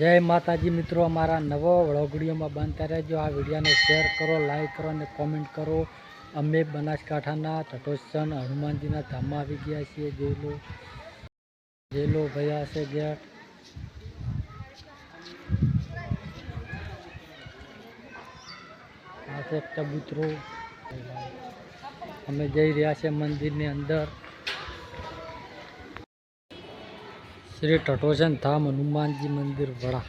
જય માતાજી મિત્રો, અમારા નવો વળોગડીઓમાં બનતા રહેજો. આ વિડીયોને શેર કરો, લાઈક કરો અને કોમેન્ટ કરો. અમે બનાસકાંઠાના તટોત્સન હનુમાનજીના ધામમાં આવી ગયા છીએ. જોઈ લો. જોઈ લો ભયા છે ગેટ આ છે કબૂતરો અમે જઈ રહ્યા છે મંદિરની અંદર. શ્રી ટટોજન ધામ હનુમાનજી મંદિર વડા.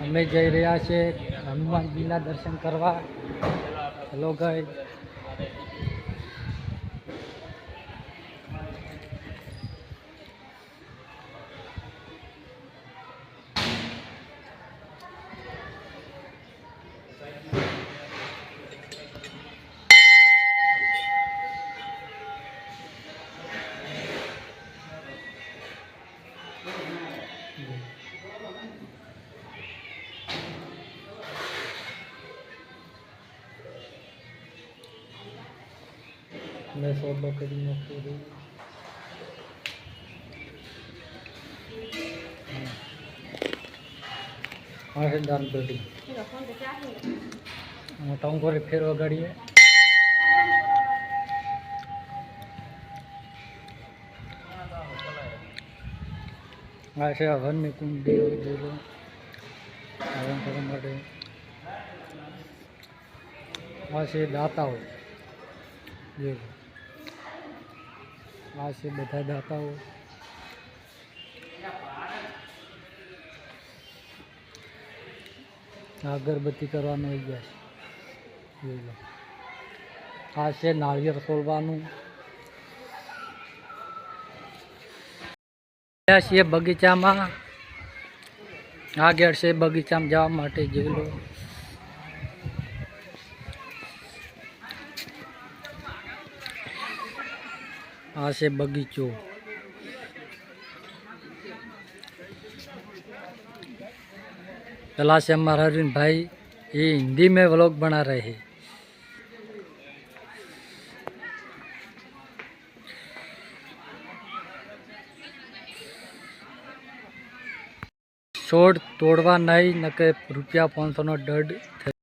અમે જઈ રહ્યા છે હનુમાનજીના દર્શન કરવા. હેલો ગાય મેં સોદો કરી નાખ્યો છે દાન પેટી ટંકોરે ફેરવા ગાડીએ આ છે હવનની કુંડી લો હવન કરવા માટે. આ છે જોઈ લો આ છે બધા દાતાઓ. અગરબત્તી કરવાનું આવી ગયા છે. આ છે નાળિયેર તોડવાનું. છીએ બગીચામાં. આ ગેટ છે બગીચામાં જવા માટે, જોઈ લો. આ છે બગીચો પેલા से हमारा अरविंद भाई ये हिंदी में व्लॉग बना रहे हैं છોડ તોડવા નહીં નકે રૂપિયા પાંચસોનો દંડ થઈ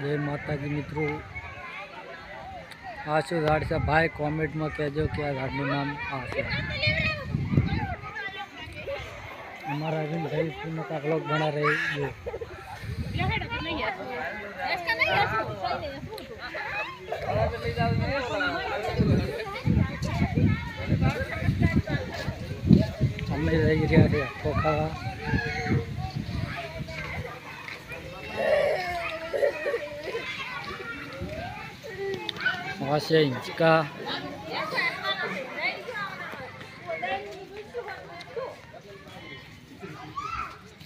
જય માતાજી મિત્રો આ શું ઝાડ છે. ભાઈ કોમેન્ટમાં કહેજો કે આ ઝાડનું નામ આ છે. અમારા અરવિંદભાઈ પૂર્ણ કા ભણા રહે જો અમે રહી રહ્યા છે ખોખા. वहाँ से हिंचका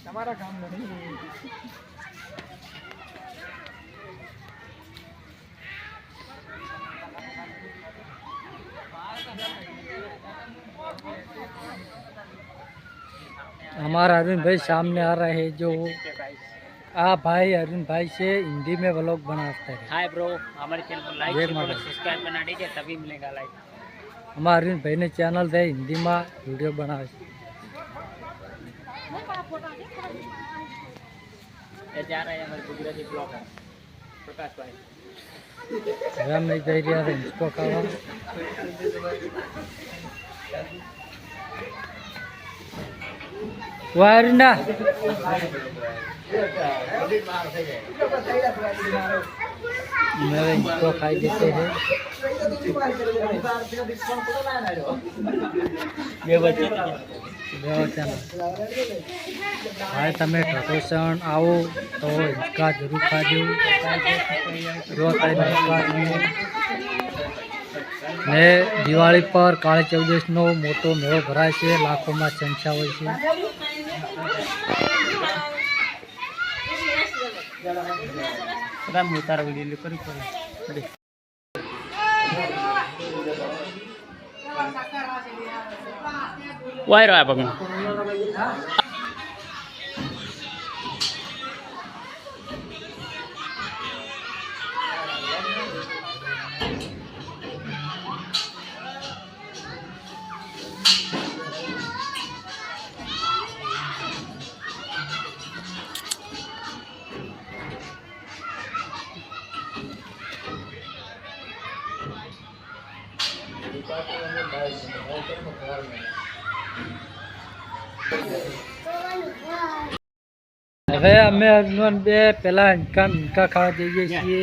તમારા કામ નથી हमारा अरविंद भाई सामने आ रहे हैं जो आप भाई अरुण भाई से हिंदी में ब्लॉग बनाते हैं। हाय ब्रो हमारे चैनल को लाइक सब्सक्राइब बना दीजिए तभी मिलेगा लाइक हमारे अरुण भाई ने चैनल दे हिंदी में वीडियो बना। है जा रहा है हमारे गुजराती ब्लॉगर प्रकाश भाई। हम नहीं जाई रहे हैं इसको कहा वारुणा મેં हिंचको खाई देते हैं ये बच्चे વ્યવસ્થાના ભાઈ તમે ટોટેશન આવો તો હિંચકા જરૂર ખાજો જો તમે હિંચકા નહીં. ને દિવાળી પર કાળી ચૌદશનો મોટો મેળો ભરાય છે લાખોમાં સંખ્યા હોય છે રામ હું તારા વીડિયો કરી કરું વાયરો આ હવે અમે હનુમાન બે પેલા હિંચકા હિંચકા ખાવા જઈએ છીએ.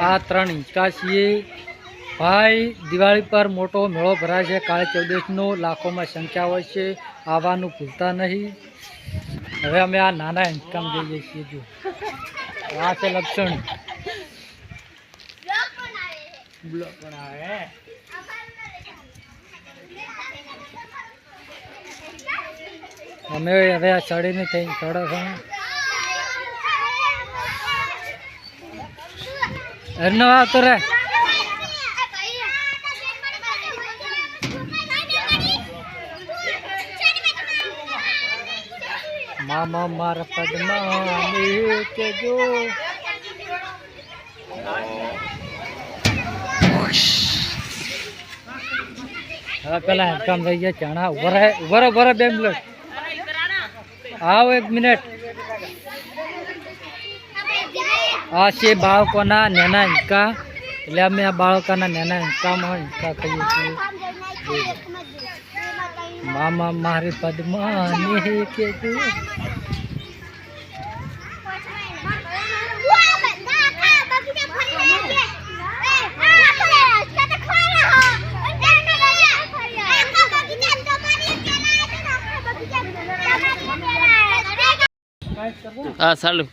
આ ત્રણ હિંચકા છીએ. ભાઈ દિવાળી પર મોટો મેળો ભરાય છે. કાળી ચૌદશનો લાખોમાં સંખ્યા હોય છે. આવવાનું ભૂલતા નહીં. હવે અમે આ નાના હિંચકામાં જઈએ છીએ. જો આ છે લક્ષણ. બ્લોક બનાવે. અમે હવે આ ચડીને થઈ ચડો છો. એનો આવતો રે મામા મારા પદમાં કે જો હવે પેલા કામ થઈ ગયા, ચણા ઊભા રહે ઊભા રહે આવો એક મિનિટ. આ છે બાળકોના નાના હિંચકા એટલે અમે આ બાળકોના નાના હિંચકામાં હિંચકા કહીએ છીએ. મામા મારી પદ્માની કે હા, ચાલુ.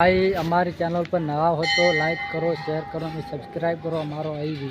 ભાઈ, અમારી ચેનલ પર નવા હો તો લાઈક કરો શેર કરો અને સબસ્ક્રાઈબ કરો. અમારો અહીં